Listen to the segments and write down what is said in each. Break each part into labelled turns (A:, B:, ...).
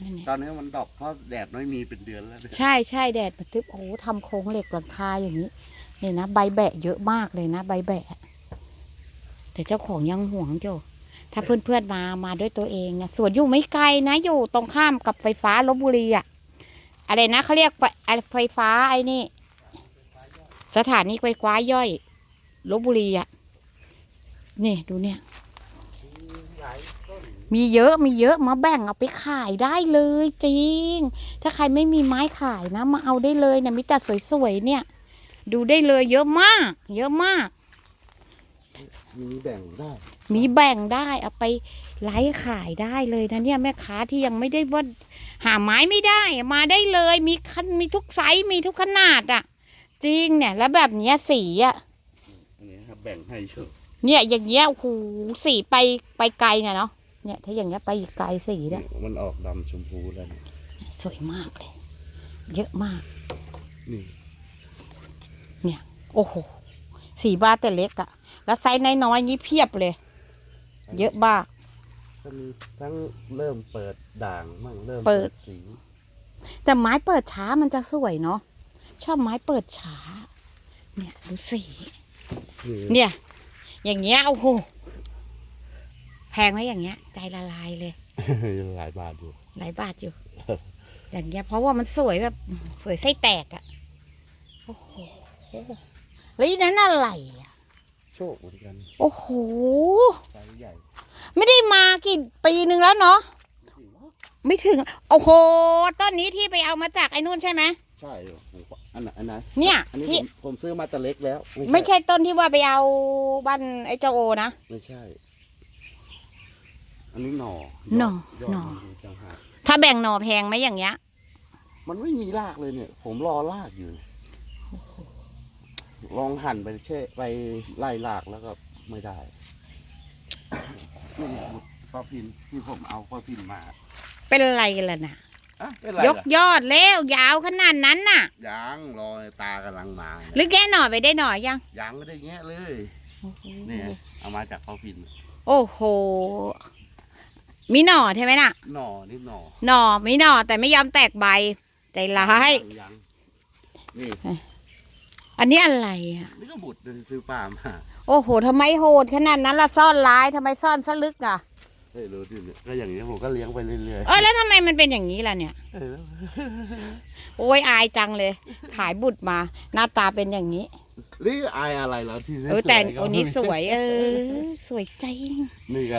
A: นั่นเนี่ย
B: ตอนนี้มันดอกเพราะแดดไม่มีเป็นเดือนแล้วเนี่ย
A: ใช่ใช่แดดมันทึบโอ้โหทำโครงเหล็กหลังคาอย่างนี้นี่นะใบแบะเยอะมากเลยนะใบแบะ แต่เจ้าของยังห่วงอยู่ถ้าเพื่อนๆมามาด้วยตัวเองนะสวนอยู่ไม่ไกลนะอยู่ตรงข้ามกับไฟฟ้าลบบุรีอะอะไรนะเขาเรียกไฟอะไรไฟฟ้าไอ้นี่ สถานีไฟฟ้าย่อยลบบุรีอะนี่ดูเนี่ย มีเยอะมีเยอะมาแบ่งเอาไปขายได้เลยจริง ถ้าใครไม่มีไม้ขายนะ มาเอาได้เลยเนี่ยมิแต่สวยๆเนี่ย ดูได้เลยเยอะมาก เยอะมาก
B: มีแบ่งได้
A: มีแบ่งได้เอาไปไลฟ์ขายได้เลยนะเนี่ยแม่ค้าที่ยังไม่ได้ว่าหาไม้ไม่ได้อะมาได้เลยมีคันมีทุกไซส์มีทุกขนาดอะ จริงเนี่ยแล้วแบบเนี้ยสีอะ
B: อันนี้ครับแบ่งให้ชุด
A: เนี่ยอย่างเงี้ยโอ้โหสีไปไปไกลเนี่ยเนาะ เนี่ย ถ้าอย่างเงี้ยไปอีกไกลสีเนี่ย
B: มันออกดำชมพูแล้วเนี่ย
A: สวยมากเลย เยอะมาก
B: นี่
A: โอ้โห สีบาทแต่เล็กอะแล้วไซส์น้อยๆนี้เพียบเลย เยอะมาก
B: ก็มีทั้งเริ่มเปิดด่างมั่งเริ่ม
A: เปิด
B: สี
A: แต่ไม้เปิดช้ามันจะสวยเนาะชอบไม้เปิดช้า เนี่ยดูสี
B: นี่
A: เนี่ย อย่างเงี้ยโอ้โห แพงไหมอย่างเงี้ย ใจละลายเลย
B: หลายบาทอยู่
A: หลายบาทอยู่ อย่างเงี้ย เพราะว่ามันสวยแบบสวยไส้แตกอะโอ้โหแล้วอีนั้นอะไรอะ
B: โชคเหมือนกัน
A: โอ้โห
B: ไซส์ใหญ่
A: ไม่ได้มากี่ปีหนึ่งแล้วเนาะ
B: จริงเหรอ
A: ไม่ถึง โอ้โหต้นนี้ที่ไปเอามาจากไอ้นู่นใช่ไหม
B: ใช่เหรอผมว่าอันไหนอันไหน
A: เนี่ย
B: อันนี้
A: ที่
B: ผมผมซื้อมาแต่เล็กแล้ว
A: ไม่ใช่ต้นที่ว่าไปเอาบ้านไอ้เจ้าโอนะ
B: ไม่ใช่ อันนี้หน่อ
A: หน่อย
B: ด
A: หน่อ
B: มันมีต่างหาก
A: ถ้าแบ่งหน่อแพงไหมอย่างเงี้ย
B: มันไม่มีรากเลยเนี่ย ผมรอรากอยู่เนี่ยลองหั่นไปเช่ไปไล่รากแล้วก็ไม่ได้ นี่ป้าพินที่ผมเอาป้าพินมา
A: เป็นอะไรกันล่ะนะ
B: อะเป็นไร
A: ยก
B: ล่ะ
A: ยอดแล้วยาวขนาดนั้นน่ะ
B: ยังรอตากำลังมา
A: หรือแกหน่อไปได้หน่อยัง
B: ยังไม่ได้แงะเลย เนี่ยเอามาจากป้าพิน
A: โอ้โห มีหน่อใช่ไหมน่ะ
B: หน่อนี่หน่อ
A: หน่อมีหน่อแต่ไม่ยอมแตกใบ ใจร้าย
B: งยังนี่
A: อันนี้อะไรอะ
B: นี่ก็บุตรซื้อปลามา
A: โอ้โหทำไมโหดขนาดนั้นล่ะซ่อนร้ายทำไมซ่อนซะลึกอะ
B: เฮ้ยรู้ดิเนี่ยก็อย่างนี้ยผมก็เลี้ยงไปเรื่อย
A: เออแล้วทำไมมันเป็นอย่างนี้ล่ะเนี่ย
B: ๆเออ
A: โอ้ยอายจังเลย ขายบุตรมา หน้าตาเป็นอย่างนี้
B: หรืออายอะไรแล้วที่
A: เออแต่
B: สวยๆก็
A: อันนี้สวย เออ สวยจริง
B: นี่ก็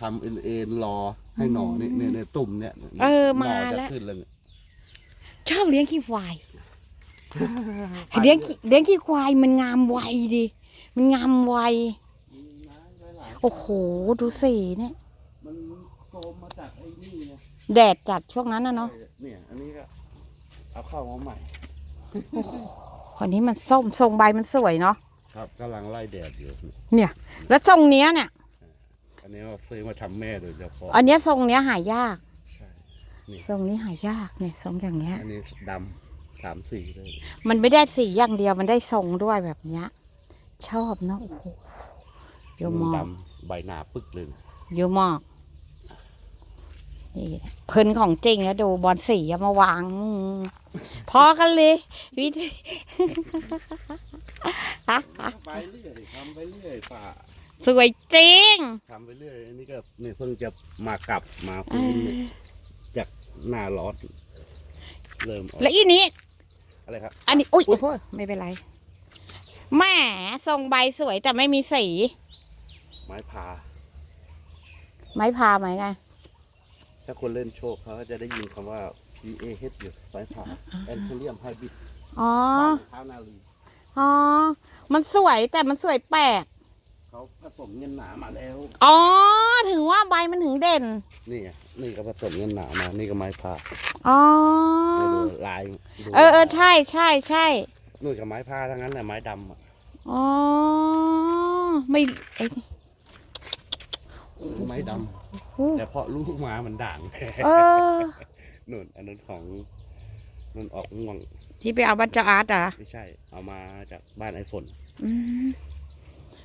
B: ทำเอ็นเอ็นรอให้หน่อนี่เนี่ยเนี่ยตุ่มเนี่ย
A: เออ
B: หน่
A: มา
B: จะ
A: แล้ว
B: ขึ้นแล้วเนี่ย
A: ชอบเลี้ยงขี้ควาย เลี้ยงขี้เลี้ยงขี้ควายมันงามวัยดิ มันงามวัยโอ้โห ดูสีเนี่ย
B: มันโตมมาจากไอ้นี่ไง
A: แดดจัดช่วงนั้นนะเนาะ
B: เนี่ย อันนี้ก็เอาเข้ามาใหม่
A: คนนี้มันส้มทรงใบมันสวยเนาะ
B: ครับกำลังไล่แดดอยู่
A: เนี่ย แล้วทรงเนี้ยเนี่ย
B: อั นนี้ว่าซื้อมาทำแม่โดยเฉพาะ
A: อันเนี้ยทรงเนี้ยหายาก
B: ใช่
A: ทรงนี้หายากเนี่ยทรงอย่างเงี้ย
B: อันนี้ดำสามสีเลย
A: มันไม่ได้สีอย่างเดียวมันได้ทรงด้วยแบบเนี้ย ชอบเนาะโอ้โหเยอะมาก
B: ดำใบหนาปึกเลยนะ
A: เยอะมากนี่เพิ่นของจริงแล้วดูบอลสีเอามาวางอืมพอกันเลยวิธี
B: ไปเรื่อยทำไปเรื่อยป่า
A: สวยจริง
B: ทำไปเรื่อย อันนี้ก็เนี่ยเพิ่งจะมากลับมาฟื้นเนี่ยจากหน้าร้อนเริ่มออก
A: แล้วอีนี้
B: อะไรครับ
A: อันนี้ อุ้ยโอ้โหไม่เป็นไรแหมทรงใบสวยแต่ไม่มีสี
B: ไม้พา
A: ไม้พาไหมไง
B: ถ้าคนเล่นโชคเขาก็จะได้ยินคำว่า P A H อยู่ไม้พาแอนเทเรียมไฮบริด
A: อ๋อ
B: เท้านาลี
A: อ๋อ มันสวยแต่มันสวยแปลก
B: เขาผสมเงินหนามาแล้ว
A: อ๋อ ถึงว่าใบมันถึงเด่น
B: นี่ไงนี่ก็ผสมเงินหนามา นี่ก็ไม้พา
A: อ๋อ
B: ไม่ดูลายดู
A: เออเออใช่ใช่ใช่
B: นู่นกับไม้พาทั้งนั้นแหละไม้ดำอะ
A: อ๋อ ไม่เอ้ย
B: ไม้ด
A: โอ้ำ
B: แต่เพราะลูกมามันด่าง
A: เออ
B: นู่นอันนั้นของนั่นออกม่วง
A: ที่ไปเอาบัตรเจ้าอาร์ตเหรอะ
B: ไม่ใช่ เอามาจากบ้านไอฝน
A: อืม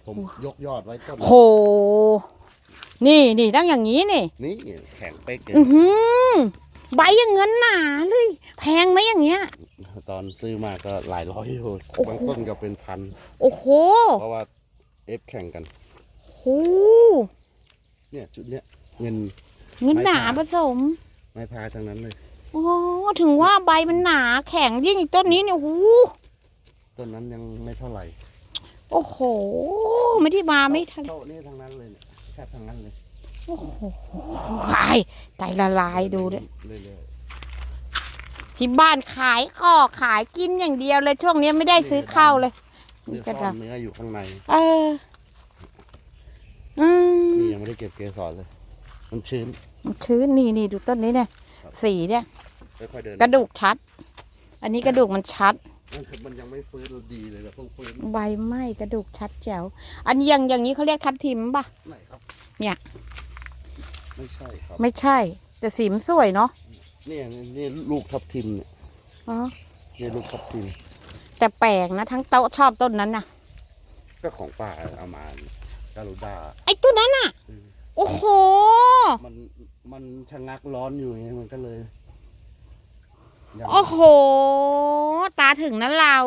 B: ผมยกยอดไว้ต้น
A: โห นี่นี่ตั้งอย่างนี้นี่
B: นี่แข็งเป๊กเลย
A: อือหือใบอย่างเงินหนาเลย แพงไหมอย่างเงี้ย
B: ตอนซื้อมาก็หลายร้อยอยู่
A: โอ้โห
B: บางต้นก็เป็นพัน
A: โอ้โห
B: เพราะว่าเอฟแข่งกัน
A: โห
B: เนี่ยจุดเนี้ยเงิน
A: เงินหนา
B: ไม่
A: ผ
B: ผ่า
A: สม
B: ไม้พายทั้งนั้นเลย
A: อ๋อถึงว่าใบมันหนาแข็งยิ่งอีกต้นนี้เนี่ยโอ้โห
B: ต้นนั้นยังไม่เท่าไหร่
A: โอ้โห ไม่ที่มาไม่ทัน
B: โต๊ะนี่ทั้งนั้นเลยเนี่ยแทบทั้งนั้นเลย
A: โอ้โหไอ้ใจละลายดูดิ
B: เรื่อย
A: ที่บ้านขายข้อขายกินอย่างเดียวเลย ช่วงนี้ไม่ได้ซื้อข้าวเลย
B: ๆ
A: นี่
B: เนื้อ
A: ก็
B: ซ่อ
A: ด
B: นเนื้ออยู่ข้างในำ
A: เออ อืม
B: นี่ยังไม่ได้เก็บเกสรเลย มันชื้น
A: มันชื้นนี่นี่ดูต้นนี้เนี่ยสีเนี่ย
B: ค่อยๆเดิน
A: กระดูกชัด อันนี้กระดูกมันชัด
B: มันยังไม่ฟื้นดีเลยแบบเพิ่งฟื้น
A: ใบไหม้กระดูกชัดแจ๋ว อันนี้อย่างอย่างนี้เขาเรียกทับทิมป่ะ
B: ไหนครับ
A: เนี่ย
B: ไม่ใช่ครับ
A: ไม่ใช่ แต่สีมันสวยเนาะ
B: เนี่ยนี่ลูกทับทิมเนี่ย
A: อ๋อ
B: นี่ลูกทับทิม
A: แต่แปลกนะทั้งโต๊ะชอบต้นนั้นน่ะ
B: ก็ของป้าเอามาการุด้า
A: ไอ้ต้นนั้นน่ะ
B: อืม
A: โอ้โห
B: มันมันชะงักร้อนอยู่ไงมันก็เลยยัง
A: โอ้โห ตาถึงนั้นเรา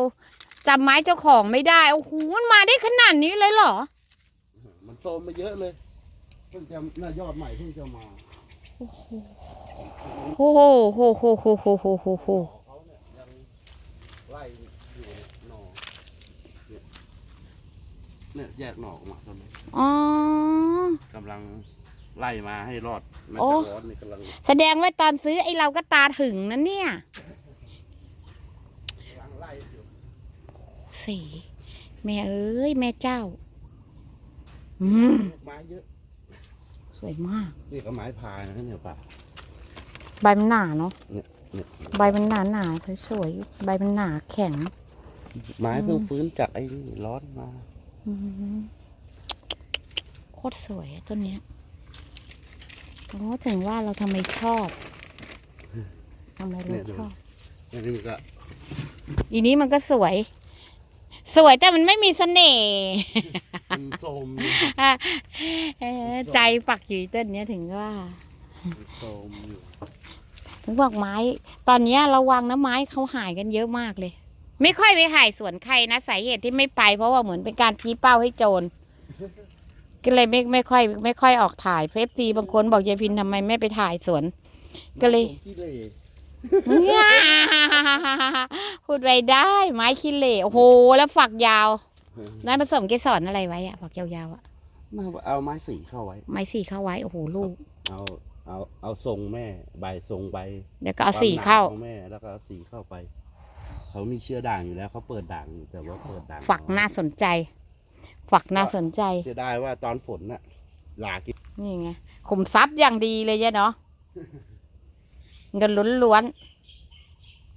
A: จำไม้เจ้าของไม่ได้โอ้โหมันมาได้ขนาดนี้เลยเหรอ
B: มันโตมมาเยอะเลยเพิ่งจะน่ายอดใหม่เพิ่งจะมา
A: โอ้โหโอ้โหโอ้โหโอ้โหโอ้โห
B: เนี่ยแยกหนออกมาตอนนี้
A: อ๋อ
B: กำลัง ไล่มาให้รอด มัน
A: โอ้
B: จะร้อนนี่กำลัง
A: แสดงว่าตอนซื้อไอ้เราก็ตาถึงนะเนี่ย
B: กำลังไล่อยู่
A: สี แม่เอ้ย แม่เจ้า อืม
B: ลูกไม้เยอะ
A: สวยมาก
B: นี่ก็ไม้พายนะเนี่ยป่ะ
A: ใบมันหนาเนาะ
B: เนี่ยเนี่ย
A: ใบมันหนาหนาสวยๆใบมันหนาแข็ง
B: ไม้เพิ่งฟื้นจากไอ้นี่ร้อนมา
A: อืมโคตรสวยอะต้นเนี้ย โอ้ถึงว่าเราทำไมชอบทำไมเราชอบ
B: อันนี้ก็
A: อีนี้มันก็สวย สวยแต่มันไม่มีเสน่ห์
B: มันโทรมอยู่
A: เออใจปักอยู่ต้นเนี้ยถึงว่า
B: มันโทรมอยู่
A: ถึงบอกไม้ ตอนเนี้ยระวังนะไม้เขาหายกันเยอะมากเลย ไม่ค่อยไปหายสวนใครนะสาเหตุที่ไม่ไป เพราะว่าเหมือนเป็นการชี้เป้าให้โจร ก็เลยไม่ไม่ค่อย ไม่ค่อยออกถ่ายเฟฟซีบางคนบอกยายพินทำไมไม่ไปถ่ายสวน ก็เลย
B: ขี้เหร่
A: พูดไปได้ไม้ขี้เหร่โอ้โห แล้วฝักยาวนายผสมเกสรอะไรไว้อะฝักยาวๆอะ
B: น่าเอาไม้สีเข้าไว้
A: ไม้สีเข้าไว้ โอ้โหลูก
B: เอาเอาเอาทรงแม่ใบทรงใบ
A: เดี๋ยวก็เอาสีเข้า
B: ควมหนของแม่แล้วก็เอาสีเข้าไป เขามีเชื้อด่างอยู่แล้วเขาเปิดด่างอยู่แต่ว่าเปิดด่าง
A: ฝักน่าสนใจ ฝักน่าสนใจ
B: เสียดายว่าตอนฝนน่ะหลากิน
A: นี่ไงขุมทรัพย์อย่างดีเลยเนี่ยเนาะเงินล้วน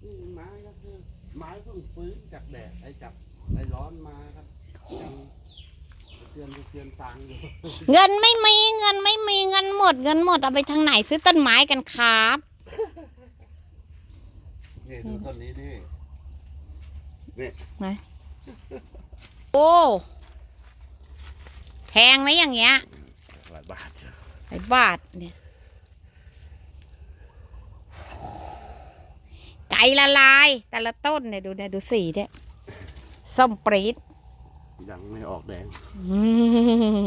B: นี่ไม้ก็คือไม้เพิ่งฟื้นจากแดดไอ้จากไอ้ร้อนมาครับยังเตือนเตือนสางอยู่
A: ๆเงินไม่มีเงินไม่มีเงินหมด เงินหมดเอาไปทางไหนซื้อต้นไม้กันครับ
B: นี่ดูต้นนี้ดินี่
A: โอ้แพ งไหมอย่างเงี้ย
B: หลายบาทเชียว
A: หลายบาทเนี่ยใจละลาย แต่ละต้นเนี่ยดูเนี่ยดูสีเนี่ยส้มปรี๊ด
B: ยังไม่ออกแดง
A: อืม